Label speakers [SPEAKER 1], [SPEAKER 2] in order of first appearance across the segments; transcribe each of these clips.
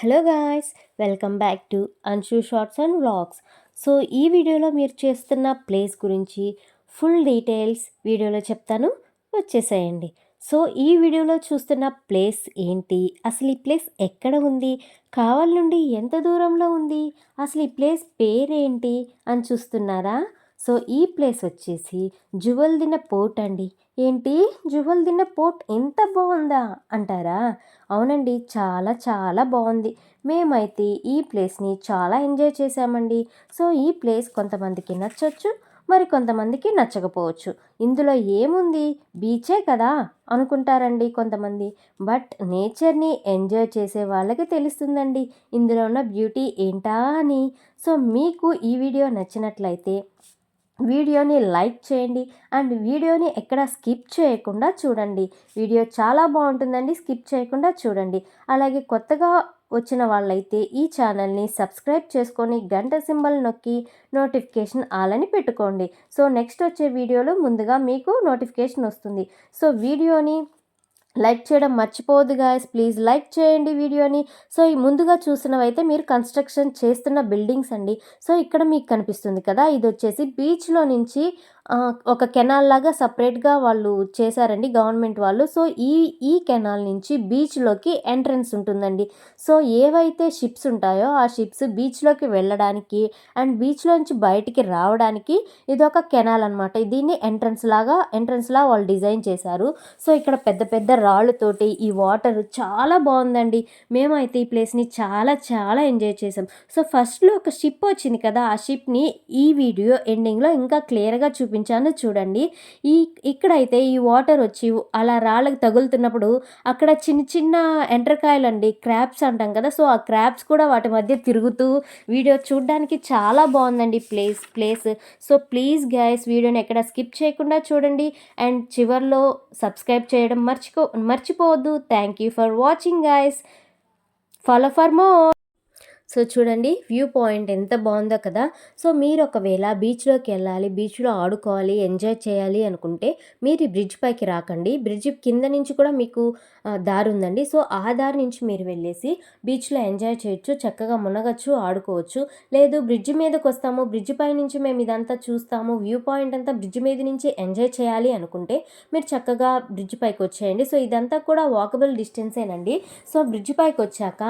[SPEAKER 1] Hello guys welcome back to Anshu shorts and vlogs. So ఈ వీడియోలో మీరు చేస్తున్న ప్లేస్ గురించి ఫుల్ డీటెయిల్స్ వీడియోలో చెప్తాను. వచ్చేసేయండి. సో ఈ వీడియోలో చూస్తున్న ప్లేస్ ఏంటి? అసలు ఈ ప్లేస్ ఎక్కడ ఉంది? కావాల నుండి ఎంత దూరంలో ఉంది? అసలు ఈ ప్లేస్ పేరేంటి? అని చూస్తున్నారా? సో ఈ ప్లేస్ వచ్చేసి జువల్ దిన పోర్ట్ అండి. ఏంటి? జువల్ దిన పోర్ట్ ఎంత బాగుందా అంటారా? అవునండి చాలా చాలా బాగుంది. మేమైతే ఈ ప్లేస్ని చాలా ఎంజాయ్ చేసామండి సో ఈ ప్లేస్ కొంతమందికి నచ్చవచ్చు మరి కొంతమందికి నచ్చకపోవచ్చు. ఇందులో ఏముంది? బీచే కదా అనుకుంటారండి కొంతమంది. బట్ నేచర్ని ఎంజాయ్ చేసే వాళ్ళకి తెలుస్తుందండి. ఇందులో ఉన్న బ్యూటీ ఏంటా అని. సో మీకు ఈ వీడియో నచ్చినట్లయితే వీడియోని లైక్ చేయండి అండ్ వీడియోని ఎక్కడ స్కిప్ చేయకుండా చూడండి. వీడియో చాలా బాగుంటుందండి స్కిప్ చేయకుండా చూడండి. అలాగే కొత్తగా వచ్చిన వాళ్ళైతే ఈ ఛానల్ని సబ్స్క్రైబ్ చేసుకొని గంట సింబల్ నొక్కి నోటిఫికేషన్ ఆలని పెట్టుకోండి. సో నెక్స్ట్ వచ్చే వీడియోలో ముందుగా మీకు నోటిఫికేషన్ వస్తుంది. సో వీడియోని లైక్ చేయడం మర్చిపోవద్దు గాయస్ ప్లీజ్ లైక్ చేయండి వీడియోని. సో ఈ ముందుగా చూసినవైతే మీరు కన్స్ట్రక్షన్ చేస్తున్న బిల్డింగ్స్ అండి. సో ఇక్కడ మీకు కనిపిస్తుంది కదా. ఇది వచ్చేసి బీచ్లో నుంచి ఒక కెనాల్ లాగా సపరేట్గా వాళ్ళు చేశారండి గవర్నమెంట్ వాళ్ళు. సో ఈ ఈ కెనాల్ నుంచి బీచ్లోకి ఎంట్రన్స్ ఉంటుందండి. సో ఏవైతే షిప్స్ ఉంటాయో ఆ షిప్స్ బీచ్లోకి వెళ్ళడానికి అండ్ బీచ్లోంచి బయటికి రావడానికి ఇది ఒక కెనాల్ అనమాట దీన్ని ఎంట్రన్స్ లాగా ఎంట్రన్స్ లా వాళ్ళు డిజైన్ చేశారు. సో ఇక్కడ పెద్ద పెద్ద రాళ్ళతోటి ఈ వాటర్ చాలా బాగుందండి. మేమైతే ఈ ప్లేస్ని చాలా చాలా ఎంజాయ్ చేసాం సో ఫస్ట్లో ఒక షిప్ వచ్చింది కదా ఆ షిప్ని ఈ వీడియో ఎండింగ్లో ఇంకా క్లియర్గా చూపించాను చూడండి. ఈ ఇక్కడైతే ఈ వాటర్ వచ్చి అలా రాళ్ళకి తగులుతున్నప్పుడు అక్కడ చిన్న చిన్న ఎండ్రకాయలు అండి క్రాప్స్ అంటాం కదా సో ఆ క్రాప్స్ కూడా వాటి మధ్య తిరుగుతూ వీడియో చూడడానికి చాలా బాగుందండి place place. So please guys వీడియోని ఎక్కడ స్కిప్ చేయకుండా చూడండి. అండ్ చివర్లో సబ్స్క్రైబ్ చేయడం మర్చిపో మర్చిపోవద్దు. Thank you for watching guys follow for more so చూడండి వ్యూ పాయింట్ ఎంత బాగుందో కదా. సో మీరు ఒకవేళ బీచ్లోకి వెళ్ళాలి బీచ్లో ఆడుకోవాలి ఎంజాయ్ చేయాలి అనుకుంటే మీరు ఈ బ్రిడ్జ్ పైకి రాకండి. బ్రిడ్జ్ కింద నుంచి కూడా మీకు దారి ఉందండి సో ఆ దారి నుంచి మీరు వెళ్ళేసి బీచ్లో ఎంజాయ్ చేయొచ్చు చక్కగా మునగచ్చు ఆడుకోవచ్చు. లేదు బ్రిడ్జ్ మీదకి వస్తాము బ్రిడ్జ్ పై నుంచి మేము ఇదంతా చూస్తాము వ్యూ పాయింట్ అంతా బ్రిడ్జ్ మీద నుంచి ఎంజాయ్ చేయాలి అనుకుంటే మీరు చక్కగా బ్రిడ్జ్ పైకి వచ్చేయండి సో ఇదంతా కూడా వాకబుల్ డిస్టెన్సేనండి. సో బ్రిడ్జ్ పైకి వచ్చాక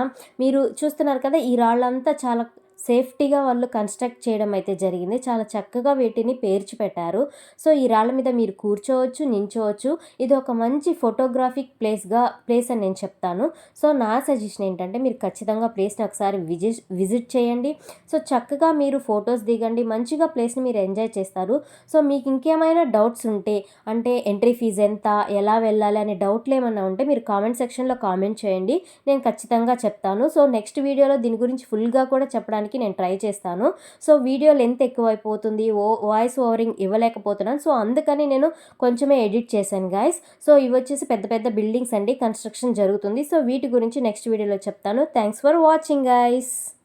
[SPEAKER 1] మీరు చూస్తున్నారు కదా ఈ వాళ్ళంతా చాలా సేఫ్టీగా వాళ్ళు కన్స్ట్రక్ట్ చేయడం అయితే జరిగింది. చాలా చక్కగా వీటిని పేర్చి పెట్టారు. సో ఈ రాళ్ళ మీద మీరు కూర్చోవచ్చు నించోవచ్చు. ఇది ఒక మంచి ఫోటోగ్రాఫిక్ ప్లేస్గా ప్లేస్ అని నేను చెప్తాను. సో నా సజెషన్ ఏంటంటే మీరు ఖచ్చితంగా ప్లేస్ని ఒకసారి విజిట్ విజిట్ చేయండి. సో చక్కగా మీరు ఫొటోస్ దిగండి. మంచిగా ప్లేస్ని మీరు ఎంజాయ్ చేస్తారు. సో మీకు ఇంకేమైనా డౌట్స్ ఉంటే అంటే ఎంట్రీ ఫీజు ఎంత ఎలా వెళ్ళాలి అనే డౌట్లు ఏమైనా ఉంటే మీరు కామెంట్ సెక్షన్లో కామెంట్ చేయండి. నేను ఖచ్చితంగా చెప్తాను. సో నెక్స్ట్ వీడియోలో దీని గురించి ఫుల్గా కూడా చెప్పడానికి చేయడానికి నేను ట్రై చేస్తాను. సో వీడియో లెంత్ ఎక్కువైపోతుంది. ఓ వాయిస్ ఓవరింగ్ ఇవ్వలేకపోతున్నాను. సో అందుకని నేను కొంచెమే ఎడిట్ చేశాను గాయస్. సో ఇవి వచ్చేసి పెద్ద పెద్ద బిల్డింగ్స్ అండి. కన్స్ట్రక్షన్ జరుగుతుంది. సో వీటి గురించి నెక్స్ట్ వీడియోలో చెప్తాను. Thanks for watching guys.